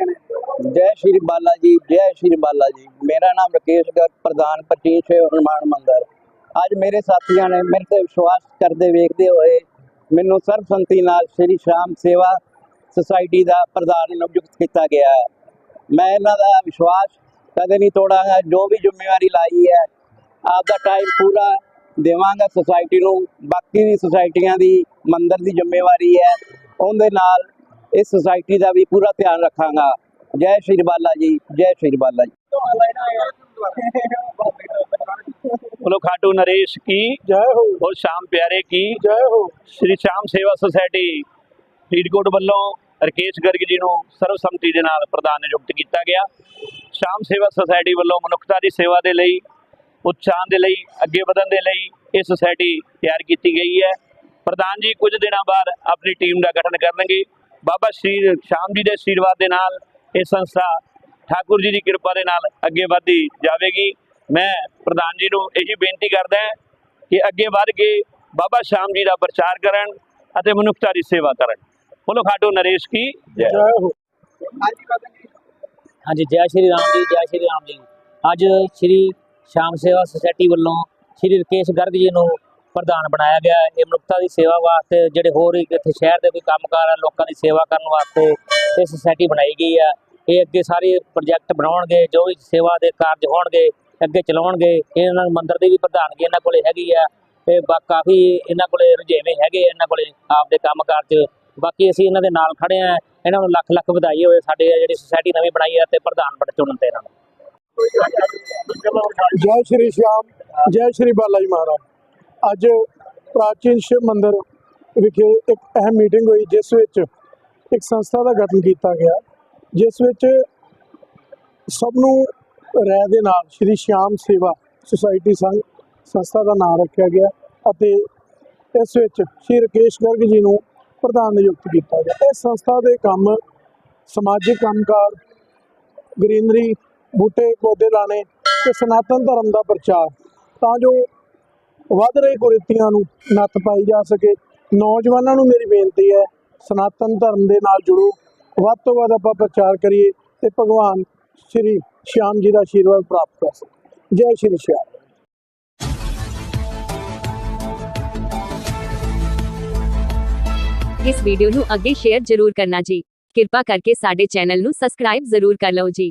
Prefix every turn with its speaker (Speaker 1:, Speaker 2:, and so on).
Speaker 1: ਜੈ ਸ਼੍ਰੀ ਬਾਲਾ ਜੀ, ਜੈ ਸ਼੍ਰੀ ਬਾਲਾ ਜੀ। ਮੇਰਾ ਨਾਮ ਰਕੇਸ਼ ਗਰਗ, ਪ੍ਰਧਾਨ ਪਚੀਸ਼ ਹਨੂਮਾਨ ਮੰਦਰ। ਅੱਜ ਮੇਰੇ ਸਾਥੀਆਂ ਨੇ ਮੇਰੇ ਤੇ ਵਿਸ਼ਵਾਸ ਕਰਦੇ ਵੇਖਦੇ ਹੋਏ ਮੈਨੂੰ ਸਰਬਸੰਮਤੀ ਨਾਲ ਸ਼੍ਰੀ ਸ਼ਾਮ ਸੇਵਾ ਸੁਸਾਇਟੀ ਦਾ ਪ੍ਰਧਾਨ ਨਿਯੁਕਤ ਕੀਤਾ ਗਿਆ ਹੈ। ਮੈਂ ਇਹਨਾਂ ਦਾ ਵਿਸ਼ਵਾਸ ਕਦੇ ਨਹੀਂ ਤੋੜਾਂਗਾ ਜੋ ਵੀ ਜ਼ਿੰਮੇਵਾਰੀ ਲਾਈ ਹੈ, ਆਪਦਾ ਟਾਈਮ ਪੂਰਾ ਦੇਵਾਂਗਾ ਸੁਸਾਇਟੀ ਨੂੰ। ਬਾਕੀ ਵੀ ਸੁਸਾਇਟੀਆਂ ਦੀ, ਮੰਦਰ ਦੀ ਜ਼ਿੰਮੇਵਾਰੀ ਹੈ, ਉਹਦੇ ਨਾਲ ਇਸ ਸੁਸਾਇਟੀ ਦਾ ਵੀ ਪੂਰਾ ਧਿਆਨ ਰੱਖਾਂਗਾ ਜੈ ਸ਼੍ਰੀ ਬਾਲਾ ਜੀ ਜੈ ਸ਼੍ਰੀ ਬਾਲਾ ਜੀ
Speaker 2: बोलो खाटू नरेश की
Speaker 3: ਜੈ ਹੋ
Speaker 2: और श्याम प्यारे की
Speaker 3: ਜੈ ਹੋ
Speaker 2: ਸ੍ਰੀ ਸ਼ਾਮ ਸੇਵਾ ਸੁਸਾਇਟੀ ਫਰੀਦਕੋਟ ਵੱਲੋਂ ਰਕੇਸ਼ ਗਰਗ ਜੀ ਨੂੰ ਸਰਵਸੰਮਤੀ ਦੇ ਨਾਲ ਪ੍ਰਧਾਨ ਨਿਯੁਕਤ ਕੀਤਾ ਗਿਆ ਸ਼ਾਮ ਸੇਵਾ ਸੁਸਾਇਟੀ ਵੱਲੋਂ ਮਨੁੱਖਤਾ ਦੀ ਸੇਵਾ ਦੇ ਲਈ ਉਤਸ਼ਾਹ ਦੇ ਲਈ ਅੱਗੇ ਵਧਣ ਦੇ ਲਈ ਇਹ ਸੁਸਾਇਟੀ ਤਿਆਰ ਕੀਤੀ ਗਈ ਹੈ ਪ੍ਰਧਾਨ ਜੀ ਕੁਝ ਦਿਨਾਂ ਬਾਅਦ ਆਪਣੀ ਟੀਮ ਦਾ ਗਠਨ ਕਰਨਗੇ ਬਾਬਾ ਸ਼੍ਰੀ ਸ਼ਾਮ ਜੀ ਦੇ ਆਸ਼ੀਰਵਾਦ ਦੇ ਨਾਲ ਇਹ ਸੰਸਥਾ ਠਾਕੁਰ ਜੀ ਦੀ ਕਿਰਪਾ ਦੇ ਨਾਲ ਅੱਗੇ ਵਧਦੀ ਜਾਵੇਗੀ। ਮੈਂ ਪ੍ਰਧਾਨ ਜੀ ਨੂੰ ਇਹੀ ਬੇਨਤੀ ਕਰਦਾ ਹਾਂ ਕਿ ਅੱਗੇ ਵਧ ਕੇ ਬਾਬਾ ਸ਼ਾਮ ਜੀ ਦਾ ਪ੍ਰਚਾਰ ਕਰਨ ਅਤੇ ਮਨੁੱਖਤਾ ਦੀ ਸੇਵਾ ਕਰਨ। ਬੋਲੋ ਖਾਟੂ ਨਰੇਸ਼ ਕੀ? ਜੈ
Speaker 4: ਹਾਂਜੀ ਜੈ ਸ਼੍ਰੀ ਰਾਮ ਜੀ ਜੈ ਸ਼੍ਰੀ ਰਾਮ ਜੀ। ਅੱਜ ਸ਼੍ਰੀ ਸ਼ਾਮ ਸੇਵਾ ਸੁਸਾਇਟੀ ਵੱਲੋਂ ਸ਼੍ਰੀ ਰਕੇਸ਼ ਗਰਗ ਜੀ ਨੂੰ ਪ੍ਰਧਾਨ ਬਣਾਇਆ ਗਿਆ ਇਹ ਮਨੁੱਖਤਾ ਦੀ ਸੇਵਾ ਵਾਸਤੇ ਜਿਹੜੇ ਹੋਰ ਵੀ ਇੱਥੇ ਸ਼ਹਿਰ ਦੇ ਕੋਈ ਕੰਮਕਾਰ ਆ, ਲੋਕਾਂ ਦੀ ਸੇਵਾ ਕਰਨ ਵਾਸਤੇ ਇਹ ਸੁਸਾਇਟੀ ਬਣਾਈ ਗਈ ਆ। ਇਹ ਅੱਗੇ ਸਾਰੇ ਪ੍ਰੋਜੈਕਟ ਬਣਾਉਣਗੇ, ਜੋ ਵੀ ਸੇਵਾ ਦੇ ਕਾਰਜ ਹੋਣਗੇ, ਅੱਗੇ ਚਲਾਉਣਗੇ। ਇਹਨਾਂ ਨੂੰ ਮੰਦਿਰ ਦੀ ਵੀ ਪ੍ਰਧਾਨਗੀ ਇਹਨਾਂ ਕੋਲੇ ਹੈਗੀ ਆ ਤੇ ਬਾ- ਕਾਫੀ ਇਹਨਾਂ ਕੋਲੇ ਰੁਝੇਵੇਂ ਹੈਗੇ ਇਹਨਾਂ ਕੋਲੇ ਆਪਦੇ ਕੰਮਕਾਰ 'ਚ। ਬਾਕੀ ਅਸੀਂ ਇਹਨਾਂ ਦੇ ਨਾਲ ਖੜੇ ਆ। ਇਹਨਾਂ ਨੂੰ ਲੱਖ ਲੱਖ ਵਧਾਈ ਹੋਵੇ ਸਾਡੇ ਜਿਹੜੀ ਸੁਸਾਇਟੀ ਨਵੀਂ ਬਣਾਈ ਹੈ ਤੇ ਪ੍ਰਧਾਨ ਬਣ ਚੁਣਨ ਤੇ ਇਹਨਾਂ ਨੂੰ।
Speaker 3: ਜੈ ਸ਼੍ਰੀ ਸ਼ਾਮ, ਜੈ ਸ਼੍ਰੀ ਬਾਲਾ ਜੀ ਮਹਾਰਾਜ। ਅੱਜ ਪ੍ਰਾਚੀਨ ਸ਼ਿਵ ਮੰਦਿਰ ਵਿਖੇ ਇੱਕ ਅਹਿਮ ਮੀਟਿੰਗ ਹੋਈ, ਜਿਸ ਵਿੱਚ ਇੱਕ ਸੰਸਥਾ ਦਾ ਗਠਨ ਕੀਤਾ ਗਿਆ, ਜਿਸ ਵਿੱਚ ਸਭ ਨੂੰ ਰਹਿ ਦੇ ਨਾਲ ਸ਼੍ਰੀ ਸ਼ਾਮ ਸੇਵਾ ਸੁਸਾਇਟੀ ਸੰਘ ਸੰਸਥਾ ਦਾ ਨਾਮ ਰੱਖਿਆ ਗਿਆ ਅਤੇ ਇਸ ਵਿੱਚ ਸ਼੍ਰੀ ਰਕੇਸ਼ ਗਰਗ ਜੀ ਨੂੰ ਪ੍ਰਧਾਨ ਨਿਯੁਕਤ ਕੀਤਾ ਗਿਆ। ਇਸ ਸੰਸਥਾ ਦੇ ਕੰਮ ਸਮਾਜਿਕ ਕੰਮਕਾਰ, ਗ੍ਰੀਨਰੀ, ਬੂਟੇ, ਪੌਦੇ ਲਾਣੇ ਤੇ ਸਨਾਤਨ ਧਰਮ ਦਾ ਪ੍ਰਚਾਰ, ਤਾਂ ਜੋ ਵੱਧ ਰਹੇ ਕੁਰੀਤੀਆਂ ਨੂੰ ਨੱਥ ਪਾਈ ਜਾ ਸਕੇ। ਨੌਜਵਾਨਾਂ ਨੂੰ ਮੇਰੀ ਬੇਨਤੀ ਹੈ, ਸਨਾਤਨ ਧਰਮ ਦੇ ਨਾਲ ਜੁੜੋ। ਵੱਧ ਤੋਂ ਵੱਧ ਆਪਾਂ ਪ੍ਰਚਾਰ ਕਰੀਏ ਤੇ ਭਗਵਾਨ ਸ਼੍ਰੀ ਸ਼ਾਮ ਜੀ ਦਾ ਆਸ਼ੀਰਵਾਦ ਪ੍ਰਾਪਤ ਕਰ ਸਕੀਏ ਜੈ ਸ਼੍ਰੀ ਸ਼ਾਮ
Speaker 5: ਇਸ ਵੀਡੀਓ ਨੂੰ ਅੱਗੇ ਸ਼ੇਅਰ ਜ਼ਰੂਰ ਕਰਨਾ ਜੀ। ਕਿਰਪਾ ਕਰਕੇ ਸਾਡੇ ਚੈਨਲ ਨੂੰ ਸਬਸਕ੍ਰਾਈਬ ਜ਼ਰੂਰ ਕਰ ਲਓ ਜੀ।